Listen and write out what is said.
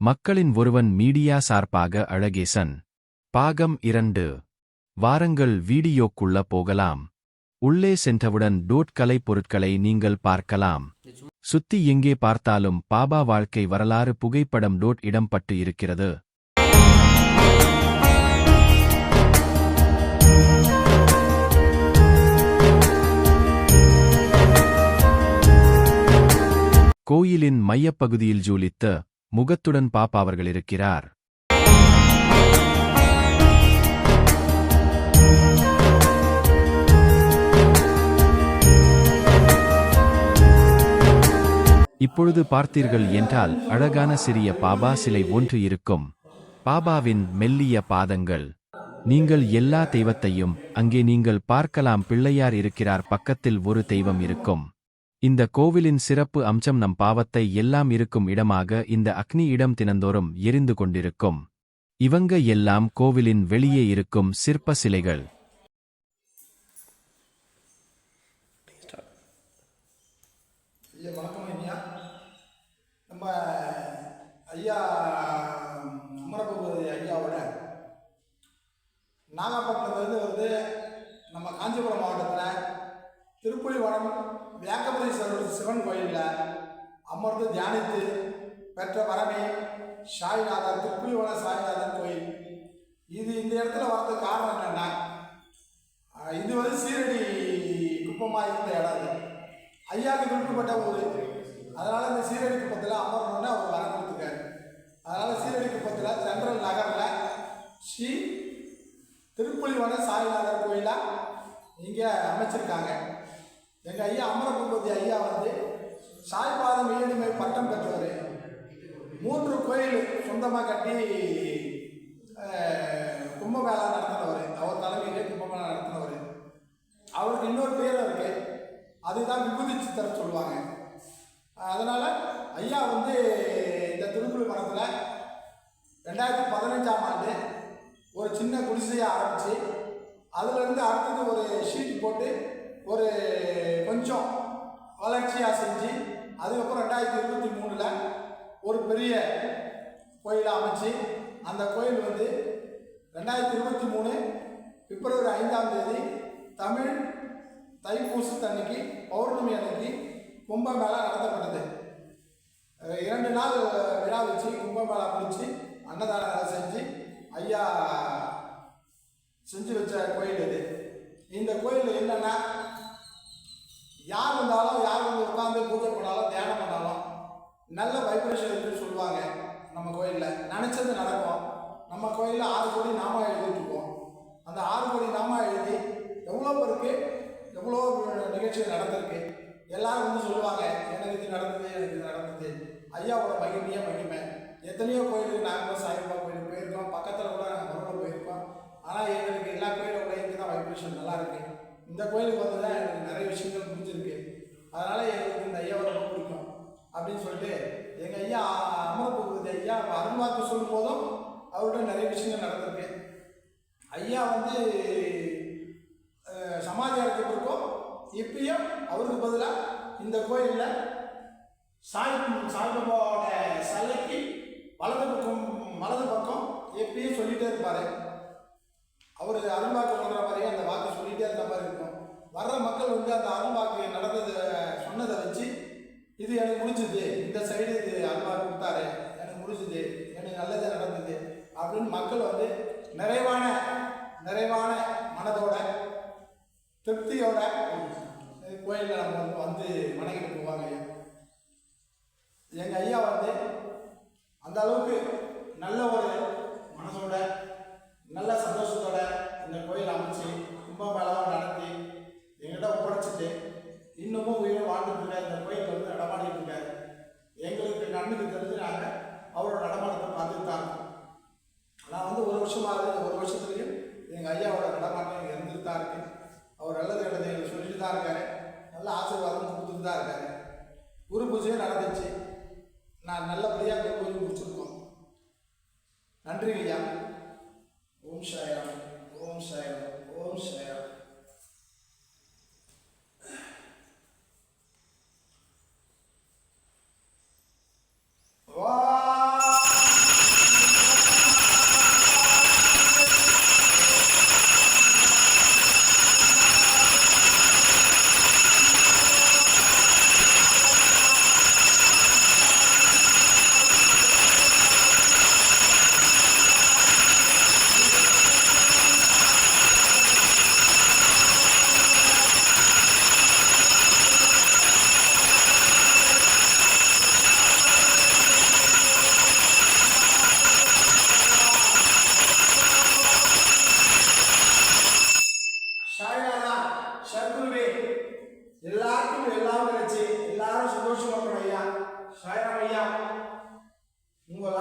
மக்களின் ஒருவன் மீடியா சார்பாக அழகேசன் பாகம் இரண்டு. வாரங்கள் வீடியோக்குள்ள போகலாம். உள்ளே சென்றவுடன் டோட் கலை பொருட்களை நீங்கள் பார்க்கலாம். சுத்தி எங்கே பார்த்தாலும் பாபா வாழ்க்கை வரலாறு புகைப்படம் டோட் இடம்பட்டு இருக்கிறது. கோயிலின் மையப்பகுதியில் ஜூலித்த முகத்துடன் பாப்பா அவர்கள் இருக்கிறார். இப்பொழுது பார்த்தீர்கள் என்றால் அழகான சிறிய பாபா சிலை ஒன்று இருக்கும். பாபாவின் மெல்லிய பாதங்கள். நீங்கள் எல்லா தெய்வத்தையும் அங்கே நீங்கள் பார்க்கலாம் பிள்ளையார் இருக்கிறார் பக்கத்தில் ஒரு தெய்வம் இருக்கும். இந்த கோவிலின் சிறப்பு அம்சம் நம் பாவத்தை எல்லாம் இருக்கும் இடமாக இந்த அக்னி இடம் தினந்தோறும் எரிந்து கொண்டிருக்கும். இவங்க எல்லாம் கோவிலின் வெளியே இருக்கும் சிற்ப சிலைகள் ஐயா வணக்கம் ஐயா நம்ம ஐயா அமரபூபதி ஐயாவோட நாகப்பட்டினத்துலேருந்து வந்து நம்ம காஞ்சிபுரம் மாவட்டத்தில் திருப்புலிவனம் வியாக்கபதீஸ்வரர் சிவன் கோயிலில் அமர்ந்து தியானித்து பெற்ற வரமே சாய்நாதர் திருப்புலிவன சாய்நாதர் கோயில். இது இந்த இடத்துல வரது காரணம் என்னென்னா இது வந்து சீரடி குப்பமாக இருந்த இடம் அது. ஐயாவுக்கு விருப்பப்பட்ட ஊர். அதனால் இந்த சீரடி குப்பத்தில் அமரணும்னு அவர் வரம் கொடுத்துருக்காரு. அதனால் சீரடி குப்பத்தில் சென்ட்ரல் நகரில் ஸ்ரீ திருப்புலிவன சாய்நாதர் கோயிலாக இங்கே அமைச்சிருக்காங்க. எங்கள் ஐயா அமரபூபதி ஐயா வந்து சாய்பாதம் இயலுமை பட்டம் பெற்றவர். மூன்று கோயில் சொந்தமாக கட்டி கும்பமேளா நடத்தினவர். அவர் தலைமையிலே கும்பமேளா நடத்தினவர். அவருக்கு இன்னொரு பேர் இருக்கு. அதுதான் விபூதி சித்தர் சொல்லுவாங்க. அதனால் ஐயா வந்து இந்த திருக்குறள் மரத்தில் ரெண்டாயிரத்தி பதினஞ்சாம் ஆண்டு ஒரு சின்ன குடிசையை ஆரம்பித்து அதுலேருந்து அடுத்தது ஒரு ஷீட் போட்டு ஒரு வளர்ச்சியாக செஞ்சு அதுக்கப்புறம் ரெண்டாயிரத்தி இருபத்தி மூணில் ஒரு பெரிய கோயிலை அமைச்சு அந்த கோயில் வந்து ரெண்டாயிரத்தி இருபத்தி மூணு பிப்ரவரி ஐந்தாம் தேதி தமிழ் தைப்பூசத்தன்னைக்கு பௌர்ணமி அன்னைக்கு கும்பமேளா நடத்தப்பட்டது. இரண்டு நாள் விழா வச்சு கும்பமேளா முடிச்சு அன்னதானம் செஞ்சு ஐயா செஞ்சு வச்ச கோயில் இது. இந்த கோயில் என்னென்னா யார் வந்தாலும் யார் வந்து உட்காந்து பூஜை பண்ணாலும் தியானம் பண்ணாலும் நல்ல வைப்ரேஷன் இருக்குன்னு சொல்லுவாங்க. நம்ம கோயிலில். நினச்சது நடக்கும். நம்ம கோயிலில் ஆறு கோடி நாம எழுதிட்டுருக்கோம். அந்த ஆறு கோடி நாம எழுதி எவ்வளோ பேருக்கு எவ்வளோ நிகழ்ச்சிகள் நடந்திருக்கு? எல்லாரும் வந்து சொல்லுவாங்க எனக்கு இது நடந்தது எனக்கு இது நடந்தது. ஐயாவோட மகிமையே மகிமை. எத்தனையோ கோயிலுக்கு நாங்கள் சாய்பாபா கோயிலுக்கு போயிருக்கோம். பக்கத்தில் கூட நாங்கள் மறுபடியும் போயிருக்கோம். ஆனால் எங்களுக்கு எல்லா கோயிலோட இங்கே தான் வைப்ரேஷன் நல்லா இருக்குது இந்த கோயிலுக்கு வந்து எனக்கு நிறைய விஷயங்கள் முடிஞ்சிருக்கு அதனால எங்களுக்கு இந்த ஐயாவை ரொம்ப பிடிக்கும். அப்படின்னு சொல்லிட்டு எங்கள் ஐயா அமரபூபதி ஐயா அருள்வாக்கு சொல்லும் போதும் அவர்கிட்ட நிறைய விஷயங்கள் நடந்திருக்கு. ஐயா வந்து சமாதி சமாச்சாரத்துக்கு இருக்கோம் இப்பயும் அவருக்கு பதிலாக இந்த கோயிலில் சாய் சாய்பாபாவோட சிலைக்கு வலது பக்கம் வலது பக்கம் எப்பயும் சொல்லிகிட்டே இருப்பார். அவர் அருள்வாக்கு சொல்கிற மாதிரியே அந்த வாக்கை சொல்லிகிட்டே இருந்த மாதிரி இருக்கும். வர்ற மக்கள் வந்து அந்த அருள்வாக்கு நடந்ததை சொன்னதை வச்சு இது எனக்கு முடிஞ்சுது இந்த சைடு இது அருள்வாக்கு கொடுத்தாரு எனக்கு முடிஞ்சுது எனக்கு நல்லது நடந்தது அப்படின்னு மக்கள் வந்து நிறைவான நிறைவான மனதோட திருப்தியோட கோயிலில் நம்ம வந்து வந்து வணங்கிட்டு போவாங்க ஐயா. எங்கள் ஐயா வந்து அந்த அளவுக்கு நல்ல ஒரு மனசோட நல்ல சந்தோஷத்தோட இந்த கோயில் அமைச்சு கும்பமேளாவை நடத்தி எங்கிட்ட ஒப்படைச்சிட்டு இன்னமும் உயிரோடு வாழ்ந்துட்டு இந்த கோயில் வந்து நடமாடிட்டு இருக்காரு. எங்களுக்கு நன்மைக்கு தெரிஞ்சு நாங்கள் அவரோட நடமாட்டத்தை பார்த்துட்டாங்க தான் நான் வந்து ஒரு வருஷமாகுது இந்த ஒரு வருஷத்துலையும் எங்கள் ஐயாவோட நடமாட்டம் இருந்துட்டு தான் இருக்கு. அவர் நல்லது நல்லது எங்களுக்கு சொல்லிட்டு தான் இருக்காரு. நல்ல ஆசீர்வாதம் கொடுத்துட்டு தான் இருக்காரு. குரு பூஜையும் நடந்துச்சு. நான் நல்லபடியாக கோயில் முடிச்சிருக்கோம். நன்றி ஐயா. ஓம் சாயம் ஓம் சாயம் ஓம் சாயம் Voilà.